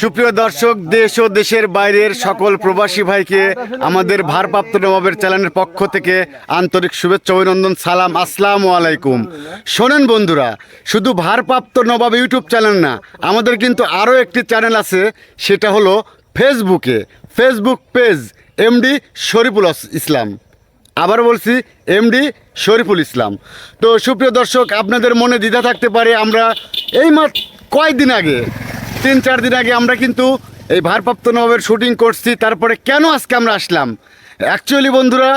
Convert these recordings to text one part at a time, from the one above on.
সুপ্রিয় দর্শক, দেশ ও দেশের বাইরের সকল প্রবাসী ভাইকে আমাদের ভারপ্রাপ্ত নবাবের চ্যানেলের পক্ষ থেকে আন্তরিক শুভেচ্ছা অভিনন্দন, সালাম, আসসালাম আলাইকুম। শোনেন বন্ধুরা, শুধু ভারপ্রাপ্ত নবাব ইউটিউব চ্যানেল না, আমাদের কিন্তু আরও একটি চ্যানেল আছে, সেটা হলো ফেসবুকে, Facebook page, MD Shariful Islam. আবার বলছি, এমডি শরীফুল ইসলাম। তো সুপ্রিয় দর্শক, আপনাদের মনে দ্বিধা থাকতে পারে, আমরা এই মাত্র কয়েকদিন আগে তিন, চার দিন আগে আমরা কিন্তু এই ভারপ্রাপ্ত নবাবের শুটিং করছি, তারপরে কেন আজকে আমরা আসলাম? অ্যাকচুয়ালি বন্ধুরা,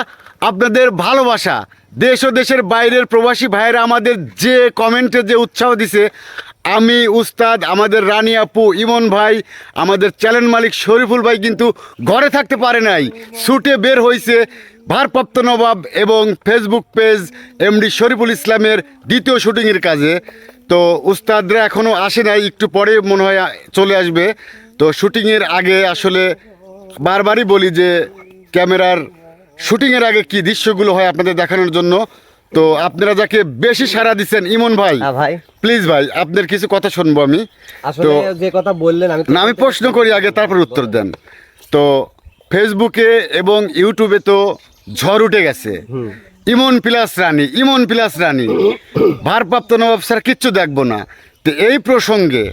আপনাদের ভালোবাসা, দেশ ও দেশের বাইরের প্রবাসী ভাইয়েরা আমাদের যে কমেন্টে যে উৎসাহ দিছে, আমি, উস্তাদ, আমাদের রানী আপু, ইমন ভাই, আমাদের চ্যানেল মালিক শরীফুল ভাই কিন্তু ঘরে থাকতে পারে নাই শুটে বের হয়েছে ভারপ্রাপ্ত নবাব এবং ফেসবুক পেজ এমডি শরীফুল ইসলামের দ্বিতীয় শুটিংয়ের কাজে। তো উস্তাদরা এখনও আসে নাই একটু পরে মনে হয় চলে আসবে। তো শুটিংয়ের আগে আসলে বারবারই বলি যে ক্যামেরার শুটিংয়ের আগে কি দৃশ্যগুলো হয় আপনাদের দেখানোর জন্য। তো আপনারা যাকে বেশি সাড়া দিচ্ছেন ইমন ভাই হ্যাঁ ভাই। প্লিজ ভাই আপনার কিছু কথা শুনব আমি। তো যে কথা বললেন আমি না আমি প্রশ্ন করি আগে তারপর উত্তর দেন। তো ফেসবুকে এবং ইউটিউবে তো ঝড় উঠে গেছে। Emon plus Rani, Emon plus Rani. ভারপ্রাপ্ত নবাব স্যার কিচ্ছু দেখব না। তো এই প্রসঙ্গে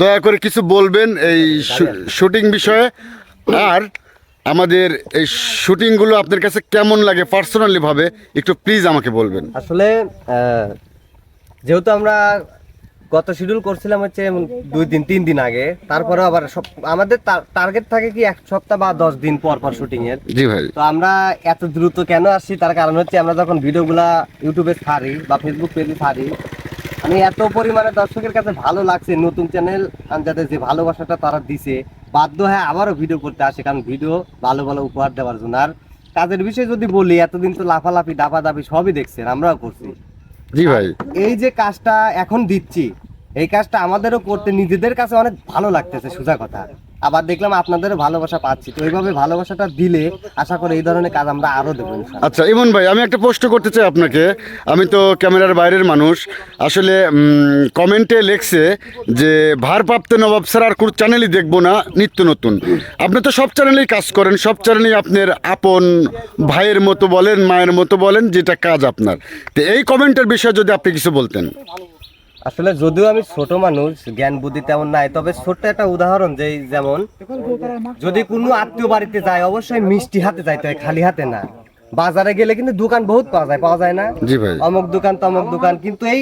দয়া করে কিছু বলবেন এই শুটিং বিষয়ে। আর আমাদের এই শুটিংগুলো আপনার কাছে কেমন লাগে পার্সোনালি ভাবে একটু প্লিজ আমাকে বলবেন। আসলে যেহেতু আমরা গত শিডিউল করছিলাম হচ্ছে দুই দিন তিন দিন আগে। তারপরে আবার সব আমাদের টার্গেট থাকে কি এক সপ্তাহ বা দশ দিন পর পর শুটিং এর। জি ভাই। তো আমরা এত দ্রুত কেন আসছি? তার কারণ হচ্ছে আমরা যখন ভিডিওগুলা ইউটিউবে ছাড়ি বা ফেসবুক পেজে ছাড়ি আমি এত পরিমাণে দর্শকের কাছে ভালো লাগছে নতুন চ্যানেল যাদের যে ভালোবাসাটা তারা দিছে। বাধ্য হয়ে আবারও ভিডিও করতে আসে কারণ ভিডিও ভালো ভালো উপহার দেওয়ার জন্য। আর কাজের বিষয়ে যদি বলি এতদিন তো লাফালাফি দাপাদাপি সবই দেখছেন আমরাও করছি। জি ভাই। এই যে কাজটা এখন দিচ্ছি এই কাজটা আমাদেরও করতে নিজেদের কাছে অনেক ভালো লাগতেছে, সোজা কথা। আবার দেখলাম আপনাদেরও ভালোবাসা পাচ্ছি, তো এইভাবে ভালোবাসাটা দিলে আশা করি এই ধরনের কাজ আমরা আরও দেবো আচ্ছা ইমন ভাই, আমি একটা প্রশ্ন করতে চাই আপনাকে। আমি তো ক্যামেরার বাইরের মানুষ। আসলে কমেন্টে লেখছে যে, ভারপ্রাপ্ত নবাব স্যার আর কোনো চ্যানেলই দেখব না, নিত্য নতুন। আপনি তো সব চ্যানেলেই কাজ করেন, সব চ্যানেলেই আপনার আপন ভাইয়ের মতো বলেন, মায়ের মতো বলেন, যেটা কাজ আপনার। তো এই কমেন্টের বিষয়ে যদি আপনি কিছু বলতেন। আসলে যদিও আমি ছোট মানুষ জ্ঞান বুদ্ধি তেমন নাই তবে ছোট্ট একটা উদাহরণ যে যেমন যদি কোনো আত্মীয় বাড়িতে যায় অবশ্যই মিষ্টি হাতে যাইতে হয় খালি হাতে না। বাজারে গেলে কিন্তু দোকান বহুত পাওয়া যায় পাওয়া যায় না? জি ভাই। অমুক দোকান তমুক দোকান। কিন্তু এই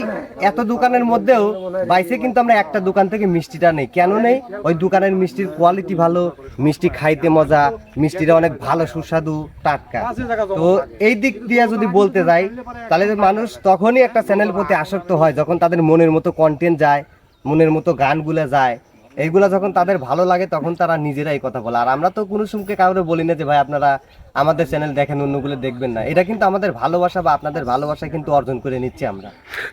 এত দোকানের মধ্যেও বাইসে কিন্তু আমরা একটা দোকান থেকে মিষ্টিটা নেই। কেন নেই? ওই দোকানের মিষ্টির কোয়ালিটি ভালো মিষ্টি খাইতে মজা মিষ্টিটা অনেক ভালো সুস্বাদু টাটকা। তো এই দিক দিয়ে যদি বলতে যাই তাহলে মানুষ তখনই একটা চ্যানেল প্রতি আসক্ত হয় যখন তাদের মনের মতো কন্টেন্ট যায় মনের মতো গানগুলো যায়। এইগুলা যখন তাদের ভালো লাগে তখন তারা নিজেরাই কথা বলে। আর আমরা তো কোনো সময় কাউরে বলি না যে ভাই আপনারা আমাদের চ্যানেল দেখেন অন্যগুলো দেখবেন না। এটা কিন্তু আমাদের ভালোবাসা বা আপনাদের ভালোবাসা কিন্তু অর্জন করে নিচ্ছি আমরা।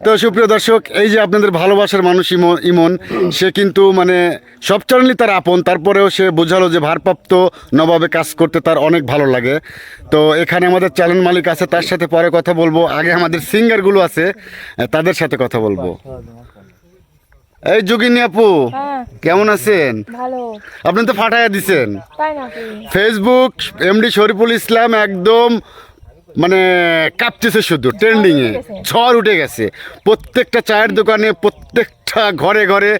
তো সুপ্রিয় দর্শক এই যে আপনাদের ভালোবাসার মানুষ ইমন ইমন সে কিন্তু মানে সব চ্যানেলই তার আপন তারপরেও সে বোঝালো যে ভারপ্রাপ্ত নবাবে কাজ করতে তার অনেক ভালো লাগে। তো এখানে আমাদের চ্যানেল মালিক আছে তার সাথে পরে কথা বলব। আগে আমাদের সিঙ্গারগুলো আছে তাদের সাথে কথা বলব। এই যোগিনী আপু হ্যাঁ। কেমন আছেন? আপনি তো ফাটাইয়া দিছেন। ফেসবুক এমডি শরীফুল ইসলাম একদম মানে কাঁপতেছে শুধু ট্রেন্ডিংয়ে ঝড় উঠে গেছে। প্রত্যেকটা চায়ের দোকানে প্রত্যেকটা ঘরে ঘরে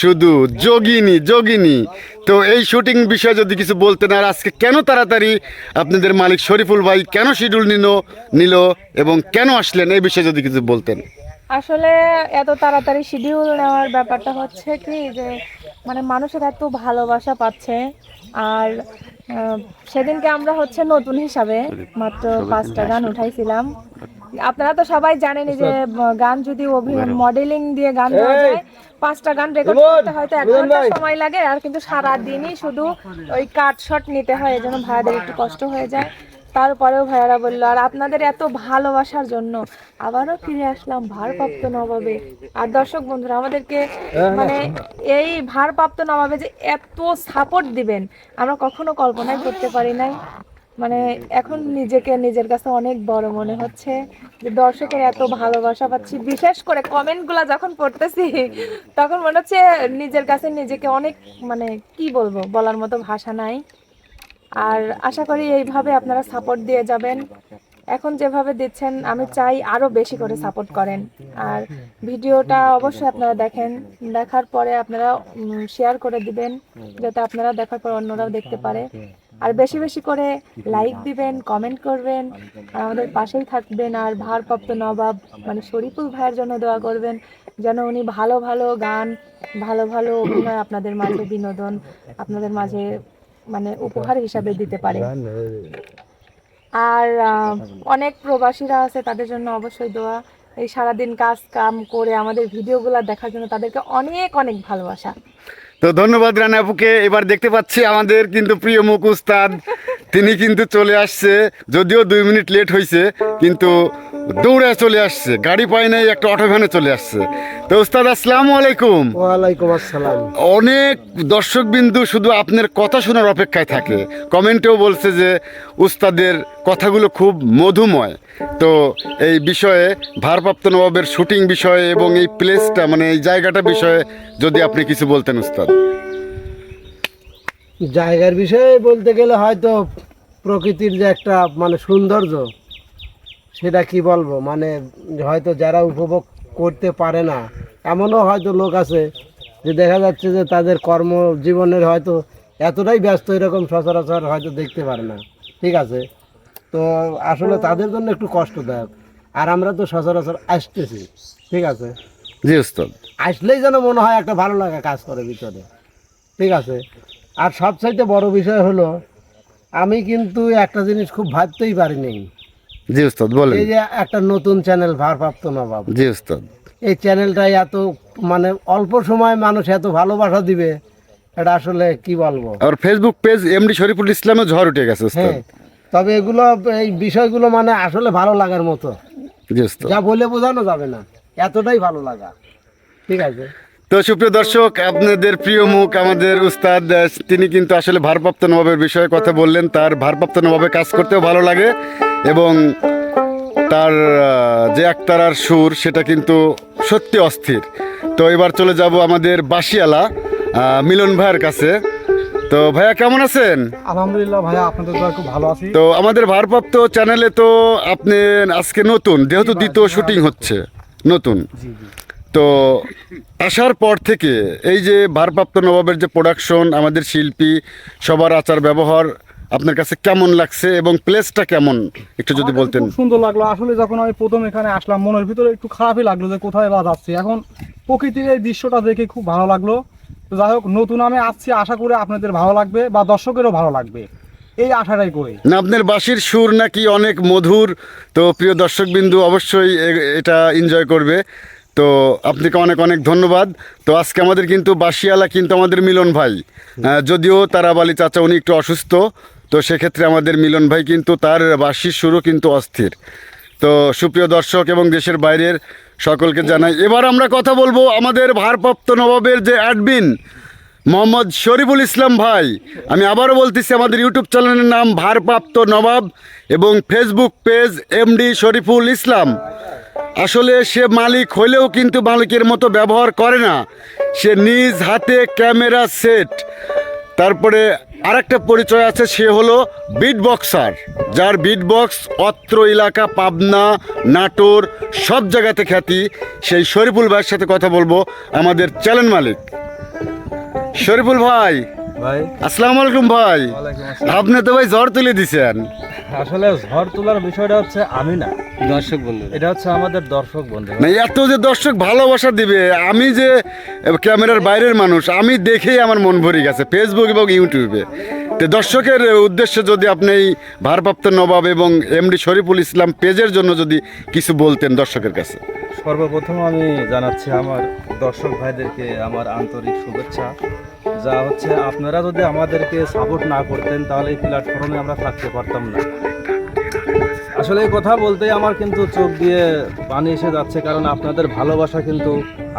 শুধু যোগিনী যোগিনী। তো এই শুটিং বিষয়ে যদি কিছু বলতেন আর আজকে কেন তাড়াতাড়ি আপনাদের মালিক শরীফুল ভাই কেন শিডিউল নিল নিল এবং কেন আসলেন এই বিষয়ে যদি কিছু বলতেন। আসলে এত তাড়াতাড়ি শিডিউল নেওয়ার ব্যাপারটা হচ্ছে কি যে মানে মানুষের এত ভালোবাসা পাচ্ছে। আর সেদিনকে আমরা হচ্ছে নতুন হিসাবে মাত্র পাঁচটা গান উঠাইছিলাম। আপনারা তো সবাই জানেনই যে গান যদি মডেলিং দিয়ে গান গাওয়া যায় পাঁচটা গান রেকর্ড করতে হয়তো এক ঘণ্টা সময় লাগে আর কিন্তু সারাদিনই শুধু ওই কাট শট নিতে হয় এজন্য ভাইয়াদের একটু কষ্ট হয়ে যায়। তারপরেও ভাইয়ারা বলল আর আপনাদের এত ভালোবাসার জন্য আবারও ফিরে আসলাম ভারপ্রাপ্ত নবাবে। আর দর্শক বন্ধুরা আমাদেরকে মানে এই ভারপ্রাপ্ত নবাবে যে এত সাপোর্ট দিবেন আমরা কখনো কল্পনাই করতে পারি নাই। মানে এখন নিজেকে নিজের কাছে অনেক বড় মনে হচ্ছে যে দর্শকের এত ভালোবাসা পাচ্ছি। বিশেষ করে কমেন্টগুলো যখন পড়তেছি তখন মনে হচ্ছে নিজের কাছে নিজেকে অনেক মানে কি বলব বলার মতো ভাষা নাই। আর আশা করি এইভাবে আপনারা সাপোর্ট দিয়ে যাবেন। এখন যেভাবে দিচ্ছেন, আমি চাই আরও বেশি করে সাপোর্ট করেন। আর ভিডিওটা অবশ্যই আপনারা দেখেন। দেখার পরে আপনারা শেয়ার করে দিবেন, যাতে আপনারা দেখার পর অন্যরাও দেখতে পারে। আর বেশি বেশি করে লাইক দিবেন কমেন্ট করবেন, আর আমাদের পাশেই থাকবেন। আর ভারপ্রাপ্ত নবাব মানে শরীফুল ভাইয়ের জন্য দোয়া করবেন, যেন উনি ভালো ভালো গান, ভালো ভালো অভিনয় আপনাদের মাঝে বিনোদন, আপনাদের মাঝে মানে উপহার হিসাবে দিতে পারে। আর আহ, অনেক প্রবাসীরা আছে তাদের জন্য অবশ্যই দোয়া। এই সারাদিন কাজ কাম করে আমাদের ভিডিওগুলো দেখার জন্য তাদেরকে অনেক অনেক ভালোবাসা। তো ধন্যবাদ রানা আপুকে। এবার দেখতে পাচ্ছি আমাদের কিন্তু প্রিয় মুখ উস্তাদ। তিনি কিন্তু চলে আসছে যদিও দুই মিনিট লেট হয়েছে কিন্তু দৌড়ে চলে আসছে গাড়ি পায় নাই একটা অটো ভ্যানে চলে আসছে। তো উস্তাদ আসসালামু আলাইকুম। ওয়ালাইকুম আসসালাম। অনেক দর্শকবিন্দু শুধু আপনার কথা শোনার অপেক্ষায় থাকে। কমেন্টেও বলছে যে উস্তাদের কথাগুলো খুব মধুময়। তো এই বিষয়ে ভারপ্রাপ্ত নবাবের শুটিং বিষয়ে এবং এই প্লেসটা মানে এই জায়গাটা বিষয়ে যদি আপনি কিছু বলতেন উস্তাদ। জায়গার বিষয়ে বলতে গেলে হয়তো প্রকৃতির যে একটা মানে সৌন্দর্য সেটা কি বলব? মানে হয়তো যারা উপভোগ করতে পারে না এমনও হয়তো লোক আছে যে দেখা যাচ্ছে যে তাদের কর্মজীবনের হয়তো এতটাই ব্যস্ত এরকম সচরাচর হয়তো দেখতে পারে না। ঠিক আছে? তো আসলে তাদের জন্য একটু কষ্টদায়ক। আর আমরা তো সচরাচর আসতেছি। ঠিক আছে? জি উস্তাদ। আসলেই যেন মনে হয় একটা ভালো লাগা কাজ করে ভিতরে। ঠিক আছে? আর সবচাইতে বড় বিষয় হলো আমি কিন্তু একটা জিনিস খুব ভাবতেই পারিনি। জি উস্তাদ বলেন। এই যে একটা নতুন চ্যানেল ভারপ্রাপ্ত নবাব। জি উস্তাদ। এই চ্যানেলটাই এত মানে অল্প সময় মানুষ এত ভালোবাসা দিবে এটা আসলে কি বলব? আর ফেসবুক পেজ এমডি শরীফুল ইসলামে ঝড় উঠে গেছে উস্তাদ। হ্যাঁ তবে এগুলো এই বিষয়গুলো মানে আসলে ভালো লাগার মতো। জি উস্তাদ। যা বলে বোঝানো যাবে না এতটাই ভালো লাগা। ঠিক আছে? তো সুপ্রিয় দর্শক আপনাদের প্রিয় মুখ আমাদের উস্তাদ তিনি কিন্তু আসলে ভারপ্রাপ্ত নবাবের বিষয়ে কথা বললেন তার ভারপ্রাপ্ত নবাবে কাজ করতেও ভালো লাগে। এবং তার যে একতারার সুর সেটা কিন্তু সত্যি অস্থির। তো এবার চলে যাব আমাদের বাসিয়ালা মিলন ভাইয়ের কাছে। তো ভাইয়া কেমন আছেন? আলহামদুলিল্লাহ ভাইয়া আপনাদের দোয়া খুব ভালো আছি। তো আমাদের ভারপ্রাপ্ত চ্যানেলে তো আপনি আজকে নতুন যেহেতু দ্বিতীয় শুটিং হচ্ছে নতুন। তো আসার পর থেকে এই যে ভারপ্রাপ্ত নবাবের যে প্রোডাকশন আমাদের শিল্পী সবার আচার ব্যবহার আপনার কাছে কেমন লাগছে এবং প্লেসটা কেমন? একটু যদি বলতেন। খুব সুন্দর লাগল। আসলে যখন আমি প্রথম এখানে আসলাম মনের ভিতরে একটু খারাপই লাগল যে কোথায় বা যাচ্ছি। এখন প্রকৃতির এই দৃশ্যটা দেখে খুব ভালো লাগল। তো যাই হোক নতুন আমি আসছি আশা করে আপনাদের ভালো লাগবে বা দর্শকেরও ভালো লাগবে। এই আশাটাই করি। না আপনার বাঁশির সুর নাকি অনেক মধুর। তো প্রিয় দর্শকবিন্দু অবশ্যই এটা এনজয় করবে। তো আপনাকে অনেক অনেক ধন্যবাদ। তো আজকে আমাদের কিন্তু বাসিয়ালা কিন্তু আমাদের মিলন ভাই। যদিও তারাবালি চাচা উনি একটু অসুস্থ। তো সেক্ষেত্রে আমাদের মিলন ভাই কিন্তু তার বাঁশির শুরু কিন্তু অস্থির। তো সুপ্রিয় দর্শক এবং দেশের বাইরের সকলকে জানাই, এবার আমরা কথা বলব আমাদের ভারপ্রাপ্ত নবাবের যে অ্যাডমিন, মোহাম্মদ শরীফুল ইসলাম ভাই। আমি আবারও বলতেছি, আমাদের ইউটিউব চ্যানেলের নাম ভারপ্রাপ্ত নবাব এবং Facebook page MD Shariful Islam. আসলে সে মালিক হলেও কিন্তু মালিকের মতো ব্যবহার করে না। সে নিজ হাতে ক্যামেরা সেট, তারপরে আরেকটা পরিচয় আছে, সে হলো বিট বক্সার যার বিট বক্স অত্র এলাকা, পাবনা, নাটোর, সব জায়গাতে খ্যাতি। সেই শরীফুল ভাইয়ের সাথে কথা বলব, আমাদের চ্যানেল মালিক। শরীফুল ভাই ভাই। আসসালামু আলাইকুম ভাই। আপনি তো ভাই জ্বর তুলে দিছেন। আসলে ঝড় তোলার বিষয়টা হচ্ছে আমি না দর্শক বন্ধু এটা হচ্ছে আমাদের দর্শক বন্ধু না এত যে দর্শক ভালোবাসা দিবে আমি যে ক্যামেরার বাইরের মানুষ আমি দেখেই আমার মন ভরে গেছে ফেসবুক এবং ইউটিউবে তো দর্শকের উদ্দেশ্যে যদি আপনি এই ভারপ্রাপ্ত নবাব এবং এমডি শরীফুল ইসলাম পেজের জন্য যদি কিছু বলতেন দর্শকের কাছে। সর্বপ্রথম আমি জানাচ্ছি আমার দর্শক ভাইদেরকে আমার আন্তরিক শুভেচ্ছা, যা হচ্ছে আপনারা যদি আমাদেরকে সাপোর্ট না করতেন, তাহলে এই প্ল্যাটফর্মে আমরা থাকতে পারতাম না। আসলে এই কথা বলতেই আমার কিন্তু চোখ দিয়ে পানি এসে যাচ্ছে কারণ আপনাদের ভালোবাসা কিন্তু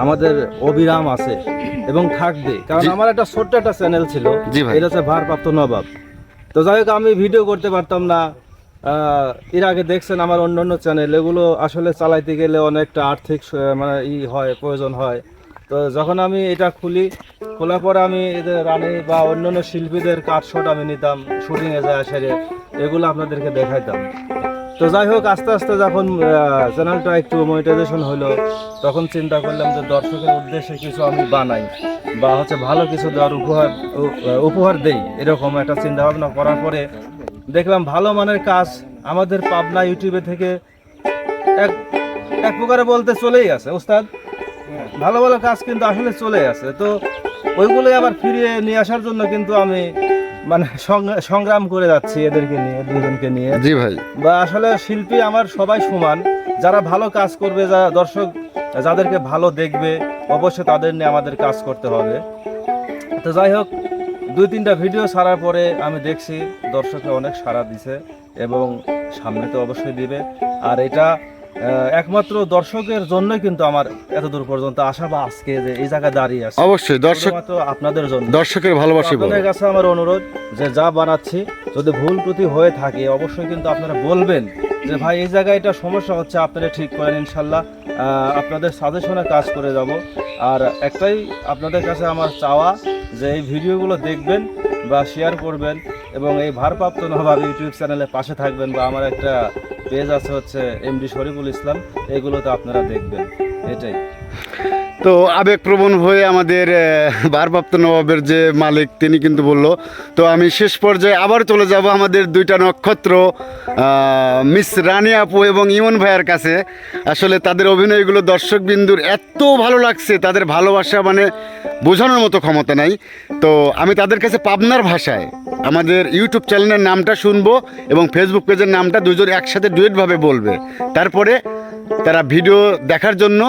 আমাদের অবিরাম আছে এবং থাকবে। কারণ আমার একটা ছোট্ট একটা চ্যানেল ছিল এটা হচ্ছে ভারপ্রাপ্ত নবাব। তো যাই হোক আমি ভিডিও করতে পারতাম না। এর আগে দেখছেন আমার অন্য অন্য চ্যানেল এগুলো আসলে চালাইতে গেলে অনেকটা আর্থিক মানে ই হয় প্রয়োজন হয়। তো যখন আমি এটা খুলি খোলার পরে আমি এদের রানি বা অন্য অন্য শিল্পীদের কাট শট আমি নিতাম শুটিংয়ে যায় সেরে এগুলো আপনাদেরকে দেখাইতাম। তো যাই হোক, আস্তে আস্তে যখন চ্যানেলটা একটু মনিটাইজেশন হলো, তখন চিন্তা করলাম যে দর্শকের উদ্দেশ্যে কিছু আমি বানাই বা হচ্ছে ভালো কিছু দেওয়ার উপহার উপহার দেই, এরকম একটা চিন্তা ভাবনা করার পরে দেখলাম ভালো মানের কাজ আমাদের পাবনা ইউটিউবে থেকে এক এক প্রকারে বলতে চলেই আছে, ওস্তাদ। ভালো ভালো কাজ কিন্তু আসলে চলে আছে। তো ওইগুলোই আবার ফিরিয়ে নিয়ে আসার জন্য কিন্তু আমি মানে সংগ্রাম করে যাচ্ছি এদেরকে নিয়ে দুজনকে নিয়ে। জি ভাই। বা আসলে শিল্পী আমার সবাই সমান। যারা ভালো কাজ করবে যারা দর্শক যাদেরকে ভালো দেখবে অবশ্যই তাদের নিয়ে আমাদের কাজ করতে হবে। তো যাই হোক দুই তিনটা ভিডিও ছাড়ার পরে আমি দেখছি দর্শকে অনেক সাড়া দিছে এবং সামনে তো অবশ্যই দিবে। আর এটা একমাত্র দর্শকের জন্যই কিন্তু আমার এত দূর পর্যন্ত আসা বা আজকে যে এই জায়গায় দাঁড়িয়ে আছে। অবশ্যই দর্শক আপনাদের জন্য। দর্শকের ভালোবাসি আপনাদের কাছে আমার অনুরোধ যে যা বানাচ্ছি যদি ভুল ত্রুটি হয়ে থাকে অবশ্যই কিন্তু আপনারা বলবেন যে ভাই এই জায়গায় এটা সমস্যা হচ্ছে আপনারা ঠিক করেন ইনশাল্লাহ আহ, আপনাদের সাজেশনে কাজ করে যাব। আর একটাই আপনাদের কাছে আমার চাওয়া যে এই ভিডিওগুলো দেখবেন বা শেয়ার করবেন এবং এই ভারপ্রাপ্ত নবাব ইউটিউব চ্যানেলে পাশে থাকবেন বা আমার একটা পেজ আছে হচ্ছে এমডি শরীফুল ইসলাম এগুলোতে আপনারা দেখবেন, এটাই। তো আবেগপ্রবণ হয়ে আমাদের ভারপ্রাপ্ত নবাবের যে মালিক তিনি কিন্তু বলল, তো আমি শেষ পর্যায়ে আবার চলে যাব আমাদের দুইটা নক্ষত্র মিস রানী আপু এবং ইমন ভাইয়ের কাছে। আসলে তাদের অভিনয়গুলো দর্শকবিন্দুর এত ভালো লাগছে, তাদের ভালোবাসা মানে বোঝানোর মতো ক্ষমতা নাই। তো আমি তাদের কাছে পাবনার ভাষায় আমাদের ইউটিউব চ্যানেলের নামটা শুনব এবং ফেসবুক পেজের নামটা দুজন একসাথে ডুয়েটভাবে বলবে। তারপরে তারা ভিডিও দেখার জন্য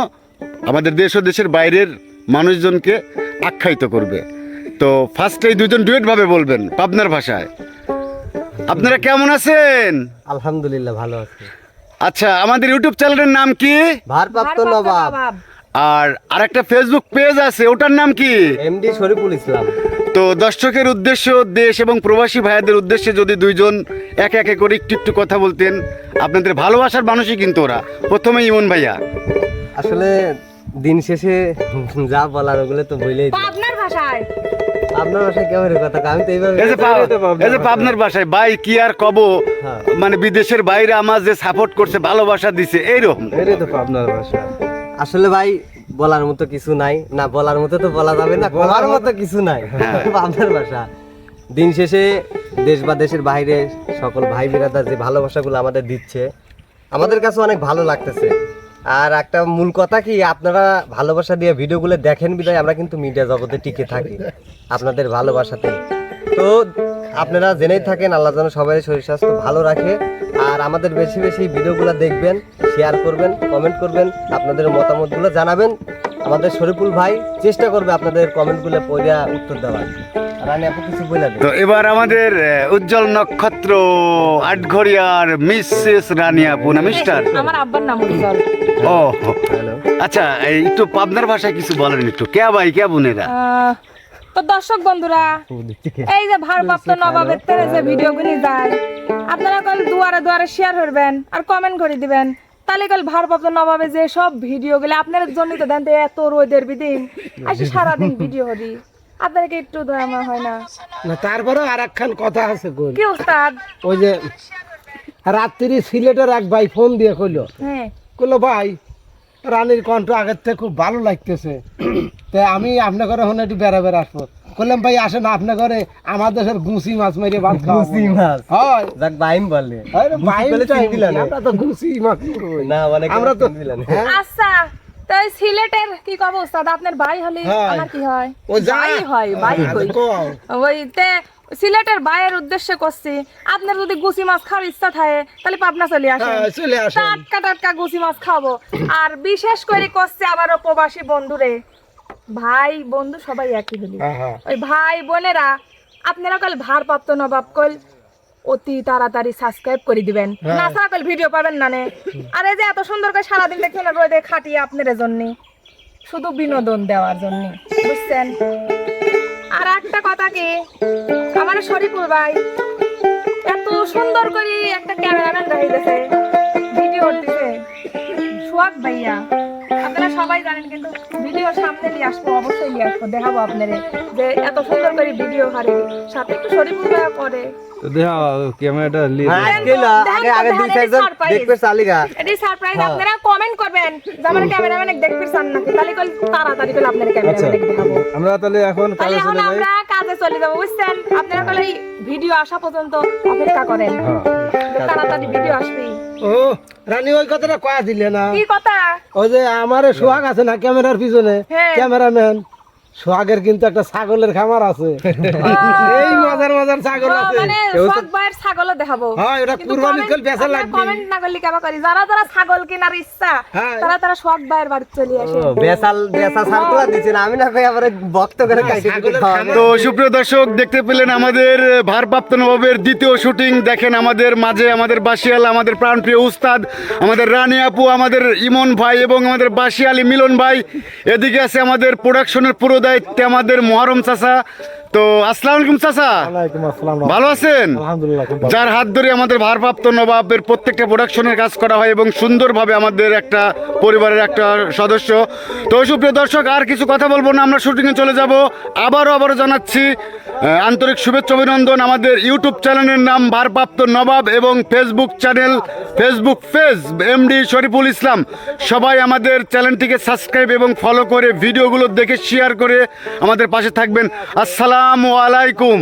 আমাদের দেশ ও দেশের বাইরের মানুষজনকে আখ্যায়িত করবে। তো ফার্স্টে এই দুজন ডুয়েটভাবে বলবেন পাবনার ভাষায়। আপনারা কেমন আছেন? আলহামদুলিল্লাহ ভালো আছে। আচ্ছা আমাদের ইউটিউব চ্যানেলের নাম কি? ভারপ্রাপ্ত নবাব। আর আরেকটা ফেসবুক পেজ আছে ওটার নাম কি? এমডি শরীফুল ইসলাম। তো দর্শকের উদ্দেশ্য দেশ এবং প্রবাসী ভাইয়াদের উদ্দেশ্যে যদি দুইজন এক একে করে একটু একটু কথা বলতেন আপনাদের ভালোবাসার মানুষই কিন্তু ওরা। প্রথমে ইমন ভাইয়া। আসলে দিন শেষে যা বলার ওগুলো তো বলেই পাবনার ভাষায়। আপনার বাসায় কেমন কথা? আমি তো এইভাবে এই যে পাবনার বাসায় ভাই কি আর কব? হ্যাঁ। মানে বিদেশের বাইরে আমার যে সাপোর্ট করছে ভালোবাসা দিছে এইরকম। এটাই তো আপনার ভাষা। আসলে ভাই বলার মতো কিছু নাই। না বলার মতো তো বলা যাবে না বলার মতো কিছু নাই। আপনার ভাষা। দিন শেষে দেশ বা দেশের বাইরে সকল ভাই বিরাদার যে ভালোবাসাগুলো আমাদের দিচ্ছে আমাদের কাছে অনেক ভালো লাগতেছে। আর একটা মূল কথা কি, আপনারা ভালোবাসা দিয়ে ভিডিওগুলো দেখেন বিদায় আমরা কিন্তু মিডিয়া জগতে টিকে থাকি, আপনাদের ভালোবাসাতে তো আপনারা জেনেই থাকেন, আল্লাহ যেন সবাই শরীর স্বাস্থ্য ভালো রাখে। আর আমাদের বেশি বেশি ভিডিওগুলো দেখবেন শেয়ার করবেন কমেন্ট করবেন, আপনাদের মতামতগুলো জানাবেন। আমাদের শরীফুল ভাই চেষ্টা করবে আপনাদের কমেন্টগুলো পড়ে উত্তর দেওয়ার। রানী আপু কিছু বলে দেন তো এবার আমাদের উজ্জ্বল নক্ষত্র আটঘরিয়ার মিসেস রানিয়া পুনা মিস্টার? আমার আব্বার নাম উজ্জ্বল। ও আচ্ছা একটু পাবনার ভাষায় কিছু বলেন একটু। কে ভাই কে বোনেরা? তো দর্শক বন্ধুরা এই যে ভারপ্রাপ্ত নবাবের তেরে যে ভিডিও গুলি যায় আপনারা কাল দুয়ারে দুয়ারে শেয়ার করবেন আর কমেন্ট করে দিবেন। তাহলে কাল ভারপ্রাপ্ত নবাবে যে সব ভিডিও গুলো আপনার জন্য তো দেন তো এত রোদের বিদিন। আসি সারাদিন ভিডিও করি। আপনাদেরকে একটু দয়া হয় না। না তারপরেও আর একখান কথা আছে কই? কি উস্তাদ ওই যে রাত্রি সিলেটের এক ভাই ফোন দিয়ে কইলো হ্যাঁ। কইলো ভাই রানীর কণ্ঠ আগের থেকে খুব ভালো লাগতেছে। তাই আমি আপনার ঘরে হলে একটু বেড়া বেড়া আসব। বললাম ভাই আসেন আপনার ঘরে আমার দেশের গুছি মাছ মেরে ভাত খাওয়া গুছি মাছ? হয়। যাক বাইম আরে বলে তো গুছি মাছ। না মানে আমরা তো আচ্ছা তো এই সিলেটের কি কব আপনার ভাই হলে আমার কি হয়? ভাই হয় ভাই কই? কও। ওইতে সিলেটের বাইয়ের উদ্দেশ্যে করছি আপনার যদি গুছি মাছ খাওয়ার ইচ্ছা থাকে তাহলে পাবনা চলে আসেন। হ্যাঁ, টাটকা টাটকা গুছি মাছ খাব আর বিশেষ করে করছে আবারও প্রবাসী বন্ধুরে। ভাই বন্ধু সবাই একই হলি। হ্যাঁ, হ্যাঁ। ওই ভাই বোনেরা আপনারা কাল ভারপ্রাপ্ত নবাব কল অতি তাড়াতাড়ি সাবস্ক্রাইব করে দিবেন। না ছাড়া কাল ভিডিও পাবেন না নে। আর এই যে এত সুন্দর করে সারাদিন দেখছেন রোদে খাটিয়ে আপনার জন্য। শুধু বিনোদন দেওয়ার জন্য বুঝছেন? আর একটা কথা কি আমার শরীফুল ভাই এত সুন্দর করে একটা ক্যামেরাম্যান রাখিতেছে ভিডিও করতেছে সোহাগ ভাইয়া আপনারা সবাই জানেন কিন্তু ভিডিও সামনে নিয়ে আসব অবশ্যই নিয়ে আসব দেখাবো আপনারে যে এত সুন্দর করে ভিডিও হারে সাথে একটু শরীফুল ভাইয়া করে। ক্যামেরাটা লিয়ে হ্যাঁ, আজকে না, আগে আগে দুই চারজন দেখবে চালিগা এটি সারপ্রাইজ আপনারা কমেন্ট করবেন। যে আমার ক্যামেরাম্যান দেখতে চান নাকি? তাহলে কল তাড়াতাড়ি করে আপনার ক্যামেরাম্যান দেখাবো আমরা তাহলে এখন কাজে এখন চলে যাই। আমরা কাজে চলে যাব বুঝছেন? আপনারা কলে এই ভিডিও আসা পর্যন্ত অপেক্ষা করেন। হ্যাঁ তাড়াতাড়ি ভিডিও আসবে ও রানী ওই কথাটা কয়া দিলে না? কি কথা? ওই যে আমার সোহাগ আছে না ক্যামেরার পিছনে? হ্যাঁ। ক্যামেরাম্যান। সোহাগের কিন্তু একটা ছাগলের খামার আছে। এই মজার মজার ছাগল আছে। মানে সোহাগ ভাইয়ের ছাগলও দেখাবো। হ্যাঁ এটা কুরবানি করে বেচা লাগবে। কমেন্ট না করলে কেমন করি? যারা যারা ছাগল কেনার ইচ্ছা হ্যাঁ। তারা তারা সোহাগ ভাইয়ের বাড়ি চলে আসে। বেসাল বেসা সার্কুলার দিচ্ছেন আমি না কই আবার ভক্ত করে কাইতে তো সুপ্রিয় দর্শক দেখতে পেলেন আমাদের ভারপ্রাপ্ত নবাবের দ্বিতীয় শুটিং। দেখেন আমাদের মাঝে আমাদের বাসিয়াল আমাদের প্রাণপ্রিয় উস্তাদ আমাদের রানী আপু আমাদের ইমন ভাই এবং আমাদের বাসিয়ালি মিলন ভাই। এদিকে আছে আমাদের প্রোডাকশনের পুরো দায়িত্বে আমাদের মহরম চাচা তো আসসালামু আলাইকুম চাচা। আসসালাম। ভালো আছেন? আলহামদুলিল্লাহ যার হাত ধরে আমাদের ভারপ্রাপ্ত নবাবের প্রত্যেকটা প্রোডাকশনের কাজ করা হয় এবং সুন্দরভাবে আমাদের একটা পরিবারের একটা সদস্য। তো সুপ্রিয় দর্শক আর কিছু কথা বলব না আমরা শুটিংয়ে চলে যাব। আবারও আবারও জানাচ্ছি আন্তরিক শুভেচ্ছা অভিনন্দন। আমাদের ইউটিউব চ্যানেলের নাম ভারপ্রাপ্ত নবাব এবং Facebook channel Facebook page MD Shariful Islam. সবাই আমাদের চ্যানেলটিকে সাবস্ক্রাইব এবং ফলো করে ভিডিওগুলো দেখে শেয়ার করে আমাদের পাশে থাকবেন। আসসালামু আলাইকুম।